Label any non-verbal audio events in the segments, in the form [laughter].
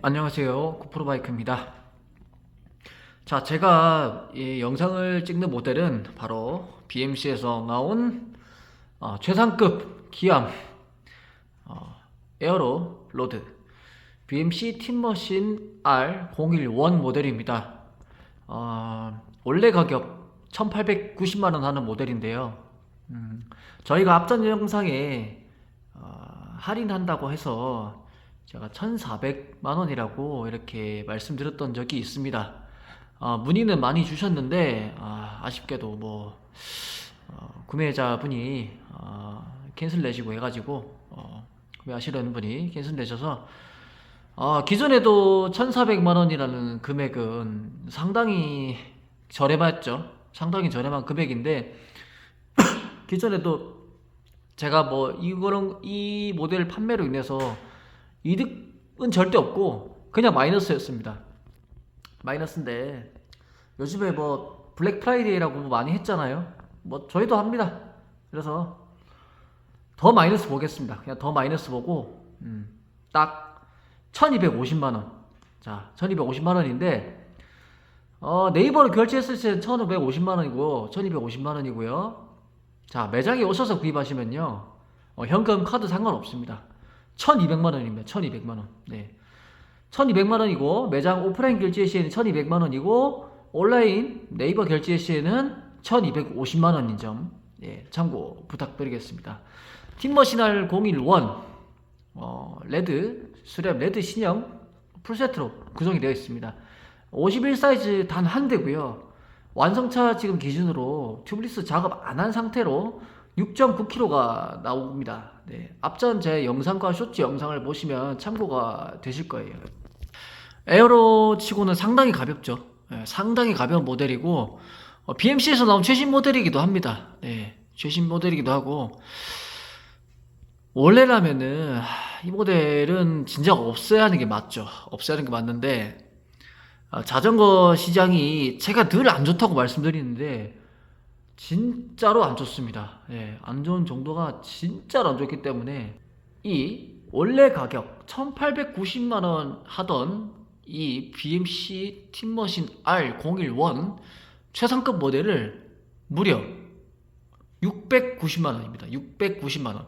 안녕하세요. 고프로바이크입니다. 자, 제가 이 영상을 찍는 모델은 바로 BMC에서 나온 어, 최상급 기암 어, 에어로 로드 BMC 팀머신 R011 모델입니다. 어, 원래 가격 1890만원 하는 모델인데요. 음, 저희가 앞전 영상에 어, 할인한다고 해서 제가 1,400만 원이라고 이렇게 말씀드렸던 적이 있습니다. 어, 문의는 많이 주셨는데 아, 아쉽게도 뭐 어, 구매자분이 어, 캔슬 내시고 해가지고 어, 구매하시려는 분이 캔슬 내셔서 어, 기존에도 1,400만 원이라는 금액은 상당히 저렴했죠. 상당히 저렴한 금액인데 [coughs] 기존에도 제가 뭐 이거는 이 모델 판매로 인해서 이득은 절대 없고 그냥 마이너스였습니다. 마이너스인데 요즘에 뭐 블랙 프라이데이라고 뭐 많이 했잖아요. 뭐 저희도 합니다. 그래서 더 마이너스 보겠습니다. 그냥 더 마이너스 보고 음, 딱 1250만 원. 자, 1250만 원인데 어, 네이버로 결제했을 때 1550만 원이고 1250만 원이고요. 자, 매장에 오셔서 구입하시면요. 어, 현금 카드 상관없습니다. 1200만 원입니다. 1200만 원. 네. 1200만 원이고 매장 오프라인 결제 시에는 1200만 원이고 온라인 네이버 결제 시에는 1250만 원인 점 예, 참고 부탁드리겠습니다. 팀머신알 011 어, 레드 수렵 레드 신형 풀세트로 구성이 되어 있습니다. 51 사이즈 단 한 대고요. 완성차 지금 기준으로 튜블리스 작업 안 한 상태로 6.9kg가 나옵니다. 네, 앞전 제 영상과 쇼츠 영상을 보시면 참고가 되실 거예요. 에어로 치고는 상당히 가볍죠. 네, 상당히 가벼운 모델이고 어, BMC에서 나온 최신 모델이기도 합니다. 네, 최신 모델이기도 하고 원래라면은 하, 이 모델은 진짜 없어야 하는 게 맞죠. 없어야 하는 게 맞는데 아, 자전거 시장이 제가 늘 안 좋다고 말씀드리는데 진짜로 안 좋습니다. 예, 안 좋은 정도가 진짜로 안 좋기 때문에 이 원래 가격 1890만 원 하던 이 BMC 팀머신 R011 최상급 모델을 무려 690만 원입니다. 690만 원.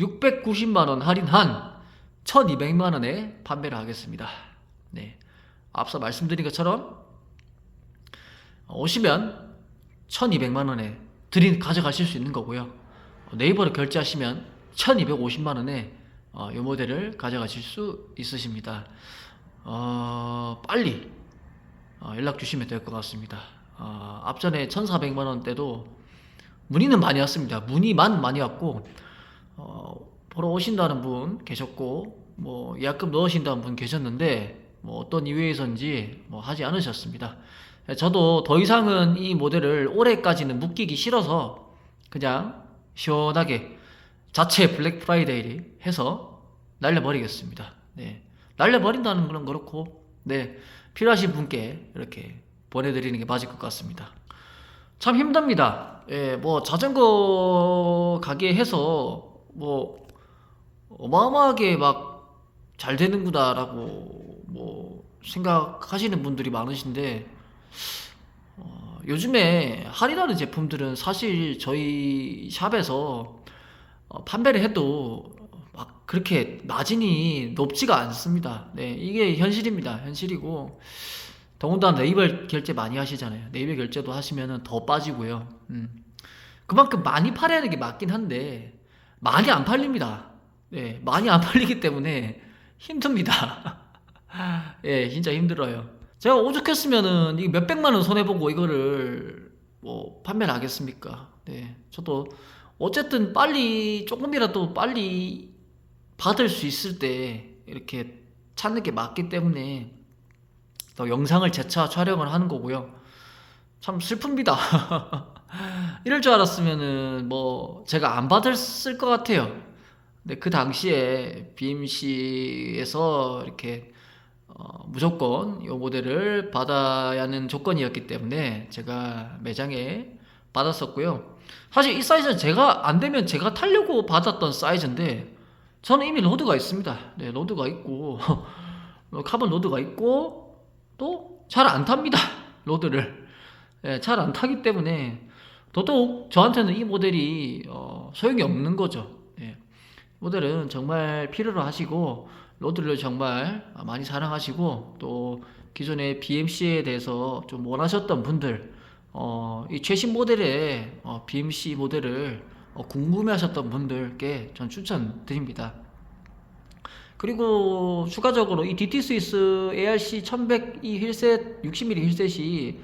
690만 원 할인한 1200만 원에 판매를 하겠습니다. 네. 앞서 말씀드린 것처럼 오시면 1200만 원에 드린 가져가실 수 있는 거고요. 네이버로 결제하시면 1250만 원에 어, 이 모델을 가져가실 수 있으십니다. 어, 빨리 어, 연락 주시면 될 것 같습니다. 어, 앞전에 1400만 원대도 문의는 많이 왔습니다. 문의만 많이 왔고 어, 보러 오신다는 분 계셨고 뭐 예약금 넣으신다는 분 계셨는데 뭐 어떤 이유에서인지 뭐 하지 않으셨습니다. 저도 더 이상은 이 모델을 올해까지는 묶이기 싫어서 그냥 시원하게 자체 블랙 프라이데이 해서 날려버리겠습니다. 네. 날려버린다는 건 그렇고, 네. 필요하신 분께 이렇게 보내드리는 게 맞을 것 같습니다. 참 힘듭니다. 예, 뭐 자전거 가게 해서 뭐 어마어마하게 막 잘 되는구나라고 뭐 생각하시는 분들이 많으신데 어, 요즘에 할인하는 제품들은 사실 저희 샵에서 어, 판매를 해도 막 그렇게 마진이 높지가 않습니다. 네, 이게 현실입니다. 현실이고 더군다나 네이버 결제 많이 하시잖아요. 네이버 결제도 하시면은 더 빠지고요. 음. 그만큼 많이 팔아야 하는 게 맞긴 한데 많이 안 팔립니다. 네, 많이 안 팔리기 때문에 [laughs] 힘듭니다. [laughs] 예, 진짜 힘들어요. 제가 오죽했으면은 이 몇백만 원 손해보고 이거를 뭐 판매를 하겠습니까? 네, 저도 어쨌든 빨리 조금이라도 빨리 받을 수 있을 때 이렇게 찾는 게 맞기 때문에 더 영상을 재차 촬영을 하는 거고요. 참 슬픕니다. [laughs] 이럴 줄 알았으면은 뭐 제가 안 받았을 것 같아요. 근데 그 당시에 BMC에서 이렇게 어, 무조건 이 모델을 받아야 하는 조건이었기 때문에 제가 매장에 받았었고요. 사실 이 사이즈는 제가 안 되면 제가 타려고 받았던 사이즈인데 저는 이미 로드가 있습니다. 네, 로드가 있고 어, [laughs] 카본 로드가 있고 또 잘 안 탑니다 [laughs] 로드를 예, 잘안 타기 때문에 더더욱 저한테는 이 모델이 어, 소용이 없는 거죠. 예. 모델은 정말 필요로 하시고 로드를 정말 많이 사랑하시고 또 기존의 BMC에 대해서 좀 원하셨던 분들 어, 이 최신 모델의 어, BMC 모델을 어, 궁금해하셨던 분들께 전 추천드립니다. 그리고 추가적으로 이 DT 스위스 ARC 1100이 휠셋 60mm 휠셋이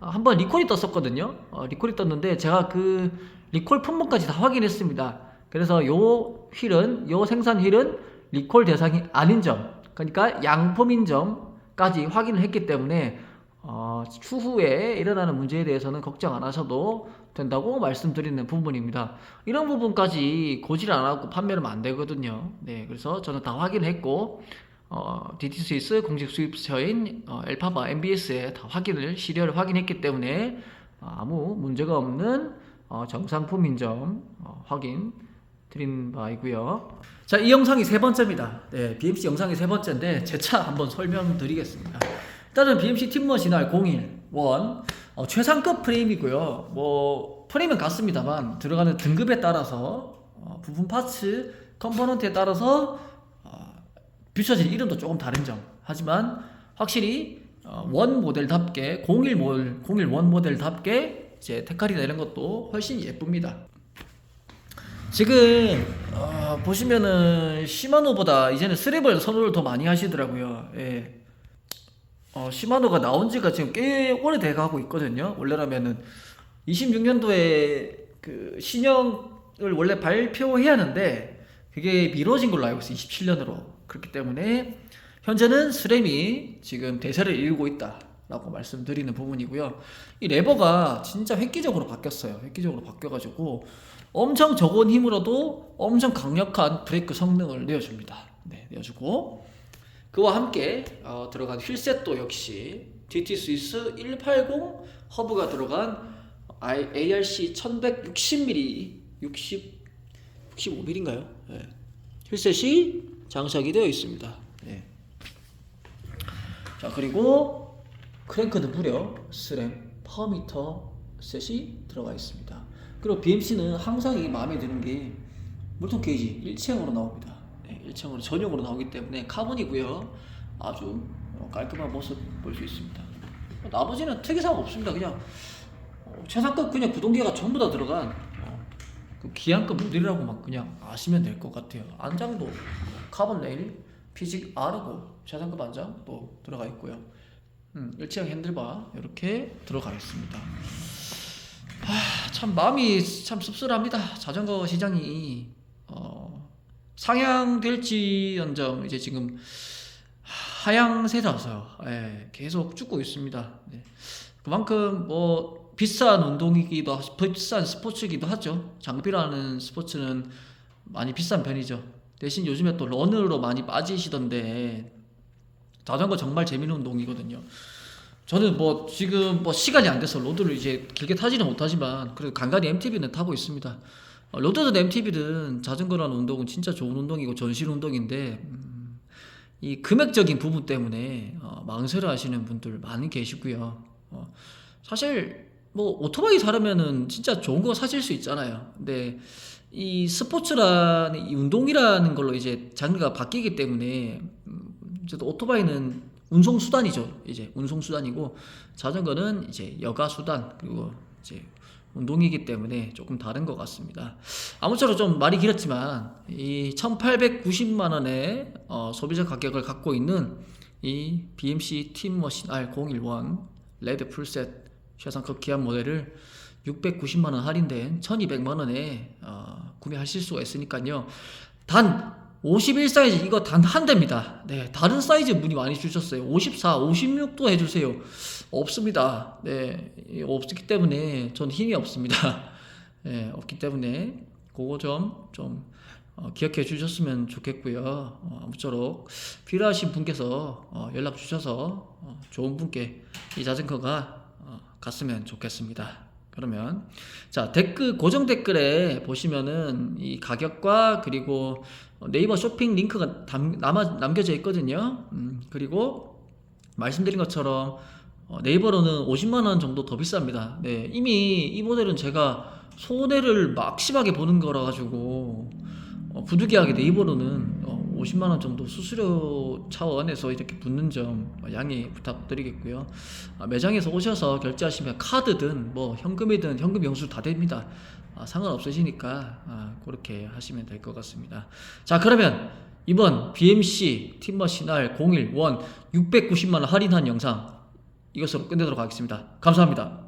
한번 리콜이 떴었거든요. 어, 리콜이 떴는데 제가 그 리콜 품목까지 다 확인했습니다. 그래서 요 휠은 요 생산 휠은 리콜 대상이 아닌 점, 그러니까 양품인 점까지 확인을 했기 때문에 어, 추후에 일어나는 문제에 대해서는 걱정 안 하셔도 된다고 말씀드리는 부분입니다. 이런 부분까지 고지를 안 하고 판매하면 안 되거든요. 네, 그래서 저는 다 확인했고 어, DT 스위스 공식 수입처인 어, 엘파바 MBS에 다 확인을 시리얼을 확인했기 때문에 어, 아무 문제가 없는 어, 정상품인 점 어, 확인 드린 바이고요. 자, 이 영상이 세 번째입니다. 네, BMC 영상이 세 번째인데 제 차 한번 설명드리겠습니다. 일단은 BMC 팀머신 R01 어, 최상급 프레임이고요. 뭐 프레임은 같습니다만 들어가는 등급에 따라서 어, 부품 파츠 컴포넌트에 따라서 어, 비춰질 이름도 조금 다른 점. 하지만 확실히 어, 원 모델답게 01 모델 01원 모델답게 이제 테칼이나 이런 것도 훨씬 예쁩니다. 지금 어, 보시면은 시마노보다 이제는 스랩을 선호를 더 많이 하시더라고요. 예. 어, 시마노가 나온 지가 지금 꽤 오래돼 가고 있거든요. 원래라면은 26년도에 그 신형을 원래 발표해야 하는데 그게 미뤄진 걸로 알고 있어요. 27년으로. 그렇기 때문에 현재는 스램이 지금 대세를 이루고 있다 라고 말씀드리는 부분이고요. 이 레버가 진짜 획기적으로 바뀌었어요. 획기적으로 바뀌어가지고 엄청 적은 힘으로도 엄청 강력한 브레이크 성능을 내어줍니다. 네, 내어주고 그와 함께 어, 들어간 휠셋도 역시 DT 스위스 180 허브가 들어간 ARC 1160mm 60 65mm인가요? 네. 휠셋이 장착이 되어 있습니다. 네. 자 그리고 크랭크는 무려 스램 파워미터 셋이 들어가 있습니다. 그리고 BMC는 항상 이 마음에 드는 게 물통 게이지 일체형으로 나옵니다. 네, 일체형으로 전용으로 나오기 때문에 카본이고요. 아주 어, 깔끔한 모습 볼 수 있습니다. 나머지는 특이사항 없습니다. 그냥 어, 최상급 그냥 구동계가 전부 다 들어간 어, 그 기한급 모델이라고 막 그냥 아시면 될 것 같아요. 안장도 카본 레일, 피직 R고 최상급 안장도 들어가 있고요. 음, 일체형 핸들바 이렇게 들어가 있습니다. 하, 참 마음이 참 씁쓸합니다. 자전거 시장이 어, 상향될지언정 이제 지금 하향세라서 예, 계속 죽고 있습니다. 네. 그만큼 뭐 비싼 운동이기도 하- 비싼 스포츠이기도 하죠. 장비라는 스포츠는 많이 비싼 편이죠. 대신 요즘에 또 런으로 많이 빠지시던데 자전거 정말 재밌는 운동이거든요. 저는 뭐 지금 뭐 시간이 안 돼서 로드를 이제 길게 타지는 못하지만 그래도 간간히 MTB는 타고 있습니다. 어, 로드든 MTB든 자전거라는 운동은 진짜 좋은 운동이고 전신 운동인데 음, 이 금액적인 부분 때문에 어, 망설여 하시는 분들 많이 계시고요. 어, 사실 뭐 오토바이 사려면은 진짜 좋은 거 사실 수 있잖아요. 근데 이 스포츠라는 이 운동이라는 걸로 이제 장르가 바뀌기 때문에 음, 또 오토바이는 운송 수단이죠. 이제 운송 수단이고 자전거는 이제 여가 수단 그리고 이제 운동이기 때문에 조금 다른 것 같습니다. 아무쪼록 좀 말이 길었지만 이 1,890만 원의 어, 소비자 가격을 갖고 있는 이 BMC 팀머신 R011 레드 풀셋 최상급 기한 모델을 690만 원 할인된 1,200만 원에 어, 구매하실 수가 있으니까요. 단 51 사이즈 이거 단 한 대입니다. 네, 다른 사이즈 문의 많이 주셨어요. 54, 56도 해주세요. 없습니다. 네, 이 없기 때문에 전 힘이 없습니다. [laughs] 네, 없기 때문에 그거 좀좀 어, 기억해 주셨으면 좋겠고요. 어, 아무쪼록 필요하신 분께서 어, 연락 주셔서 어, 좋은 분께 이 자전거가 어, 갔으면 좋겠습니다. 그러면 자 댓글 고정 댓글에 보시면은 이 가격과 그리고 네이버 쇼핑 링크가 담, 남아, 남겨져 있거든요. 음, 그리고 말씀드린 것처럼 어, 네이버로는 50만 원 정도 더 비쌉니다. 네, 이미 이 모델은 제가 손해를 막 심하게 보는 거라 가지고 어, 부득이하게 네이버로는 어, 50만 원 정도 수수료 차원에서 이렇게 붙는 점 어, 양해 부탁드리겠고요. 아, 매장에서 오셔서 결제하시면 카드든 뭐 현금이든 현금 영수 다 됩니다. 아, 상관없으시니까 아, 그렇게 하시면 될 것 같습니다. 자 그러면 이번 BMC 팀머신 R 011 690만 원 할인한 영상 이것으로 끝내도록 하겠습니다. 감사합니다.